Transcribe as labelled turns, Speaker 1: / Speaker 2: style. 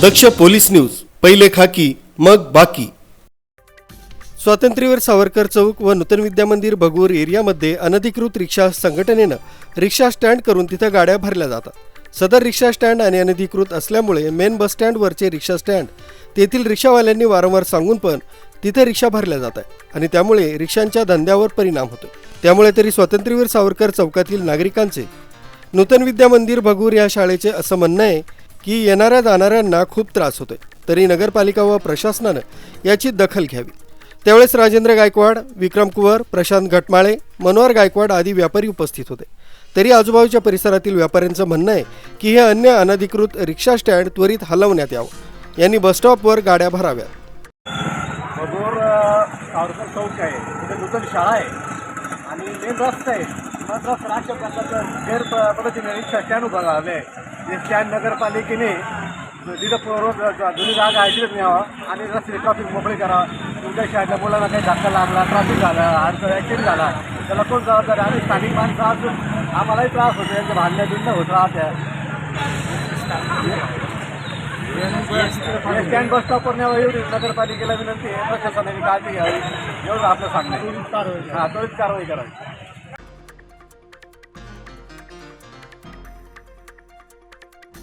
Speaker 1: दक्ष police news पहिले खाकी मग बाकी. स्वातंत्र्यवीर सावरकर चौक व नूतन विद्या मंदिर भगूर एरियामध्ये अनधिकृत रिक्षा संघटनेनं रिक्षा स्टँड करून तिथं गाड्या भरल्या जातात. सदर रिक्षा स्टँड आणि अनधिकृत असल्यामुळे मेन बस स्टँडवरचे रिक्षा स्टँड तेथील रिक्षावाल्यांनी वारंवार सांगून पण तिथे रिक्षा भरल्या जात आहे आणि त्यामुळे रिक्षांच्या धंद्यावर परिणाम होतो त्यामुळे तरी स्वातंत्र्यवीर सावरकर चौकातील नागरिकांचे नूतन विद्या मंदिर भगूर या शाळेचे असं म्हणणं आहे की येणाऱ्या जाणाऱ्यांना खूप त्रास होतोय. तरी नगरपालिका व प्रशासनानं याची दखल घ्यावी. त्यावेळेस राजेंद्र गायकवाड विक्रम कुवर प्रशांत घटमाळे मनोहर गायकवाड आदी व्यापारी उपस्थित होते. तरी आजूबाजूच्या परिसरातील व्यापाऱ्यांचं म्हणणं आहे की हे अन्य अनधिकृत रिक्षा स्टँड त्वरित हलवण्यात यावं. यांनी बसस्टॉपवर गाड्या भराव्यात.
Speaker 2: चौक आहे. तिथे नूतन शाळा आहे. आणि मेन रस्ता आहे. मग रस्ता प्रकारचं गैर पद्धतीने रिक्षा स्टँड उभा आहे. ते स्टँड नगरपालिकेने तिथं प- रोज जुनी जागा आहे तिथं न्यावं आणि रस्ते ट्रॉफिक मोकळी करावं तुमच्या शाळेतल्या मुलांना काही धक्का लागला ट्रॅफिक झाला अडचण ॲक्सिडेंट झाला त्याला कोण जबाबदार आणि स्थानिक माणसं अजून आम्हालाही त्रास होतो यांच्या भांडण्या बिंड होत राहत्या स्टँड बस स्टॉपवर न्यावा एवढी नगरपालिकेला विनंती आहे प्रशासनाने काळजी घ्यावी एवढं आपलं सांगणं आहे. हा त्वरित कारवाई करावी.